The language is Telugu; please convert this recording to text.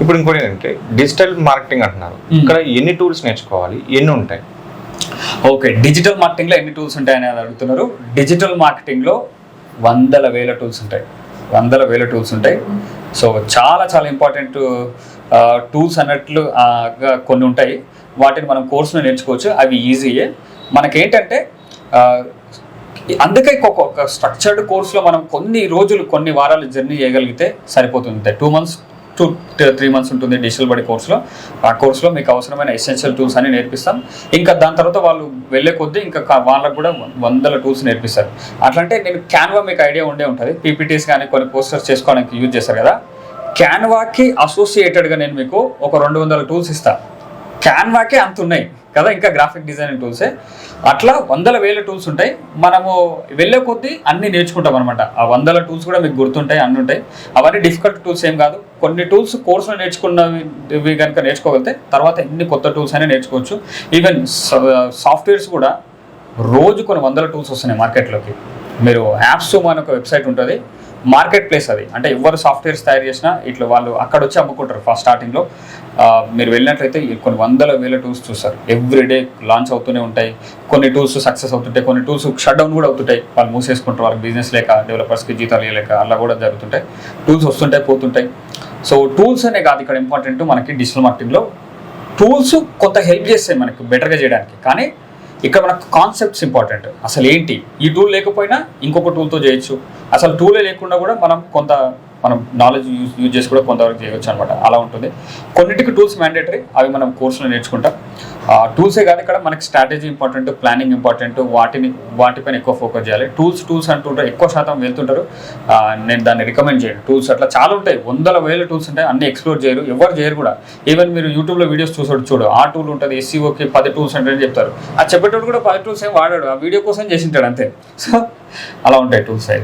ఇప్పుడు ఇంకోటి ఏంటంటే డిజిటల్ మార్కెటింగ్ అంటున్నారు. ఇక్కడ ఎన్ని టూల్స్ నేర్చుకోవాలి? ఎన్ని ఉంటాయి? ఓకే డిజిటల్ మార్కెటింగ్లో ఎన్ని టూల్స్ ఉంటాయని అడుగుతున్నారు. డిజిటల్ మార్కెటింగ్లో వందల వేల టూల్స్ ఉంటాయి. వందల వేల టూల్స్ ఉంటాయి. సో చాలా చాలా ఇంపార్టెంట్ టూల్స్ అన్నట్లు కొన్ని ఉంటాయి. వాటిని మనం కోర్సులో నేర్చుకోవచ్చు. అవి ఈజీయే మనకేంటంటే అందుకే ఒక- ఒక స్ట్రక్చర్డ్ కోర్సులో మనం కొన్ని రోజులు కొన్ని వారాలు జర్నీ చేయగలిగితే సరిపోతుంది. Two months two three months ఉంటుంది డిజిటల్ బడి కోర్సులో ఆ కోర్సులో మీకు అవసరమైన ఎసెన్షియల్ టూల్స్ అని నేర్పిస్తాం. ఇంకా దాని తర్వాత వాళ్ళు వెళ్ళే కొద్దీ ఇంకా వాళ్ళకు కూడా వందల టూల్స్ నేర్పిస్తారు. అట్లంటే నేను క్యాన్వా మీకు ఐడియా ఉండే ఉంటుంది. పీపీటీస్ కానీ కొన్ని పోస్టర్స్ చేసుకోవడానికి యూజ్ చేస్తారు కదా. క్యాన్వాకి అసోసియేటెడ్గా నేను మీకు ఒక రెండు వందల టూల్స్ ఇస్తాను క్యాన్వాకే అంత ఉన్నాయి. కదా ఇంకా గ్రాఫిక్ డిజైనింగ్ టూల్సే అట్లా వందల వేల టూల్స్ ఉంటాయి. మనము వెళ్ళే కొద్దీ అన్ని నేర్చుకుంటాం అనమాట ఆ వందల టూల్స్ కూడా మీకు గుర్తుంటాయి అన్ని ఉంటాయి. అవన్నీ డిఫికల్ట్ టూల్స్ ఏం కాదు. కొన్ని టూల్స్ కోర్సులో నేర్చుకున్నవి కనుక నేర్చుకోగలిగితే తర్వాత ఎన్ని కొత్త టూల్స్ అయినా నేర్చుకోవచ్చు. ఈవెన్ సాఫ్ట్వేర్స్ కూడా రోజు కొన్ని వందల టూల్స్ వస్తున్నాయి మార్కెట్లోకి. మీరు యాప్స్ మన ఒక వెబ్సైట్ ఉంటుంది. మార్కెట్ ప్లేస్ అది. అంటే ఎవరు సాఫ్ట్వేర్స్ తయారు చేసినా ఇట్లా వాళ్ళు అక్కడ వచ్చి అమ్ముకుంటారు ఫస్ట్ స్టార్టింగ్లో మీరు వెళ్ళినట్లయితే కొన్ని వందల వేల టూల్స్ చూస్తారు. ఎవ్రీడే లాంచ్ అవుతూనే ఉంటాయి. కొన్ని టూల్స్ సక్సెస్ అవుతుంటాయి. కొన్ని టూల్స్ షట్ డౌన్ కూడా అవుతుంటాయి. వాళ్ళు మూసేసుకుంటారు. వాళ్ళకి బిజినెస్ లేక డెవలపర్స్కి జీతాలు ఇవ్వలేక అలా కూడా జరుగుతుంటాయి. టూల్స్ వస్తుంటాయి పోతుంటాయి. సో టూల్స్ అనే కాదు ఇక్కడ ఇంపార్టెంట్ మనకి డిజిటల్ మార్కెటింగ్లో టూల్స్ కొంత హెల్ప్ చేస్తాయి మనకి బెటర్గా చేయడానికి. కానీ ఇక్కడ మనకు కాన్సెప్ట్స్ ఇంపార్టెంట్ అసలు ఏంటి? ఈ టూల్ లేకపోయినా ఇంకొక టూల్తో చేయొచ్చు. అసలు టూలే లేకుండా కూడా మనం కొంత మనం నాలెడ్జ్ యూజ్ యూజ్ చేసి కూడా కొంతవరకు చేయవచ్చు అనమాట అలా ఉంటుంది. కొన్నిటికి టూల్స్ మ్యాండేటరీ అవి మనం కోర్సులో నేర్చుకుంటాం. టూల్సే కాదు ఇక్కడ మనకి స్ట్రాటజీ ఇంపార్టెంట్ ప్లానింగ్ ఇంపార్టెంట్ వాటిని వాటిపైన ఎక్కువ ఫోకస్ చేయాలి. టూల్స్ టూల్స్ అంటుంటారు ఎక్కువ శాతం వెళ్తుంటారు. నేను దాన్ని రికమెండ్ చేయను. టూల్స్ అట్లా చాలా ఉంటాయి. వందల వేల టూల్స్ ఉంటాయి. అన్ని ఎక్స్ప్లోర్ చేయరు. ఎవరు చేయరు కూడా. ఈవెన్ మీరు యూట్యూబ్లో వీడియోస్ చూసాడు చూడు. ఆ టూల్ ఉంటుంది ఎస్సీఓకి పది టూల్స్ ఉంటాయని చెప్తారు. ఆ చెప్పేటోడు కూడా పది టూల్స్ ఏం వాడాడు. ఆ వీడియో కోసం చేసింటాడు అంతే. సో అలా ఉంటాయి టూల్స్ అయితే.